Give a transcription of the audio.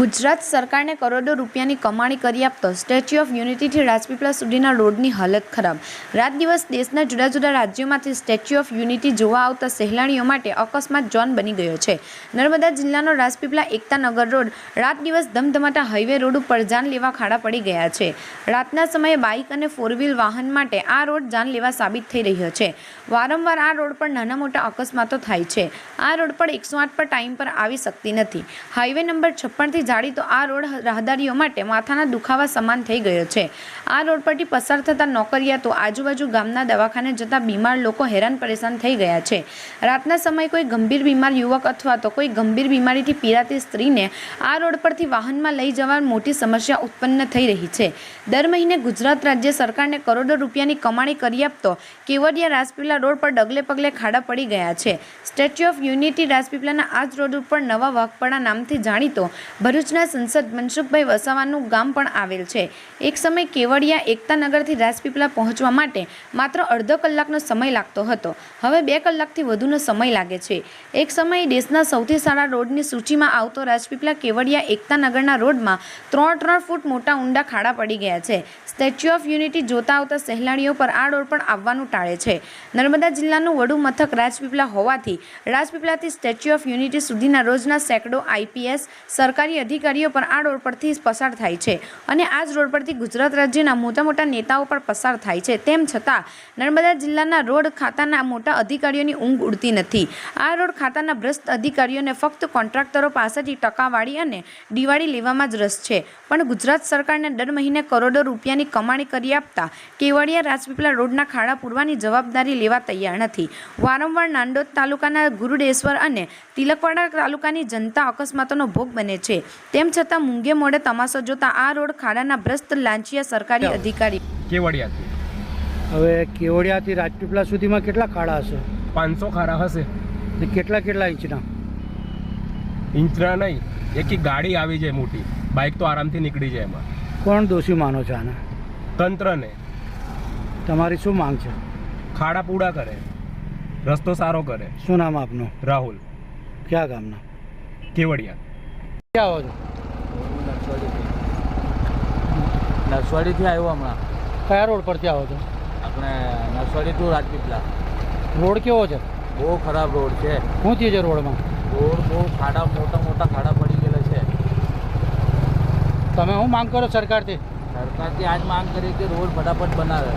ગુજરાત સરકારને કરોડો રૂપિયાની કમાણી કરી આપતો સ્ટેચ્યુ ઓફ યુનિટીથી રાજપીપળા સુધીના રોડની હાલત ખરાબ. રાત દિવસ દેશના જુદા જુદા રાજ્યોમાંથી સ્ટેચ્યુ ઓફ યુનિટી જોવા આવતા સહેલાણીઓ માટે અકસ્માત જોન બની ગયો છે. નર્મદા જિલ્લાનો રાજપીપળા એકતાનગર રોડ રાત દિવસ ધમધમાતા હાઈવે રોડ ઉપર જાન લેવા ખાડા પડી ગયા છે. રાતના સમયે બાઇક અને ફોર વ્હીલ વાહન માટે આ રોડ જાન લેવા સાબિત થઈ રહ્યો છે. વારંવાર આ રોડ પર નાના મોટા અકસ્માતો થાય છે. આ રોડ પર એકસો આઠ પર ટાઈમ પર આવી શકતી નથી. હાઈવે નંબર છપ્પનથી જાડી તો આ રોડ રાહદારીઓ માટે માથાના દુખાવા સમાન થઈ ગયો છે. આ રોડ પરથી પસાર થતા નોકરિયાતો આજુબાજુ ગામના દવાખાને જતા બીમાર લોકો હેરાન પરેશાન થઈ ગયા છે. રાતના સમયે કોઈ ગંભીર બીમાર યુવક અથવા તો કોઈ ગંભીર બીમારીથી પીડાતી સ્ત્રીને આ રોડ પરથી વાહનમાં લઈ જવા મોટી સમસ્યા ઉત્પન્ન થઈ રહી છે. દર મહિને ગુજરાત રાજ્ય સરકારને કરોડો રૂપિયાની કમાણી કરી આપતો કેવડિયા રાજપીપલા રોડ પર ડગલે પગલે ખાડા પડી ગયા છે. સ્ટેચ્યુ ઓફ યુનિટી રાજપીપલાના આ જ રોડ ઉપર નવા વાઘપડા નામથી જાણીતો ભરૂચના સંસદ મનસુખભાઈ વસાવાનું ગામ પણ આવેલ છે. એક સમય કેવડિયા એકતાનગરથી રાજપીપળા પહોંચવા માટે માત્ર અડધો કલાકનો સમય લાગતો હતો. હવે બે કલાકથી વધુનો સમય લાગે છે. એક સમયે દેશના સૌથી સારા રોડની સૂચિમાં આવતો રાજપીપળા કેવડિયા એકતાનગરના રોડમાં ત્રણ ત્રણ ફૂટ મોટા ઊંડા ખાડા પડી ગયા છે. સ્ટેચ્યુ ઓફ યુનિટી જોતા આવતા સહેલાણીઓ પર આ રોડ પર આવવાનું ટાળે છે. નર્મદા જિલ્લાનું વડુ મથક રાજપીપળા હોવાથી રાજપીપળાથી સ્ટેચ્યુ ઓફ યુનિટી સુધીના રોજના સેંકડો આઈપીએસ સરકારી અધિકારીઓ પણ આ રોડ પરથી પસાર થાય છે અને આ જ રોડ પરથી ગુજરાત રાજ્યના મોટા મોટા નેતાઓ પણ પસાર થાય છે. તેમ છતાં, નર્મદા જિલ્લાના રોડ ખાતાના મોટા અધિકારીઓની ઊંઘ ઉડતી નથી. આ રોડ ખાતાના ભ્રષ્ટ અધિકારીઓને ફક્ત કોન્ટ્રાક્ટરો પાસેથી ટકાવાળી અને દિવાળી લેવામાં જ રસ છે. પણ ગુજરાત સરકારને દર મહિને કરોડો રૂપિયાની કમાણી કરી આપતા કેવડિયા રાજપીપળા રોડના ખાડા પૂરવાની જવાબદારી લેવા તૈયાર નથી. વારંવાર નાંદોદ તાલુકાના ગુરુડેશ્વર અને તિલકવાડા તાલુકાની જનતા અકસ્માતોનો ભોગ બને છે. તેમ છતાં મૂંગે મોડે તમાશો જોતા આ રોડ ખાડાના ભ્રષ્ટ લાંચિયા સરકારી અધિકારી. કેવડિયાથી? હવે કેવડિયાથી રાજપીપળા સુધીમાં કેટલા ખાડા હશે? પાંચસો ખાડા હશે. ને કેટલા કેટલા ઇંચના? ઇંચના નહીં એક ગાડી આવી જાય મોટી. બાઇક તો આરામથી નીકળી જાય એમાં. કોણ દોષી માનો છો આને? તંત્રને. તમારી શું માંગ છે? ખાડા પૂડા કરે. રસ્તો સારો કરે. શું નામ આપનું? રાહુલ. ક્યાં ગામના? કેવડિયા. ક્યાં આવો છો? નરસવાડીથી આવ્યો હમણાં. કયા રોડ પરથી આવો છો? આપણે નરસવાડી ટુ રાજપીપળા. રોડ કેવો છે? બહુ ખરાબ રોડ છે. શું થયું છે રોડમાં? રોડ બહુ ખાડા મોટા મોટા ખાડા પડી ગયેલા છે. તમે શું માંગ કરો સરકારથી? સરકારથી આજ માંગ કરી કે રોડ ફટાફટ બનાવે.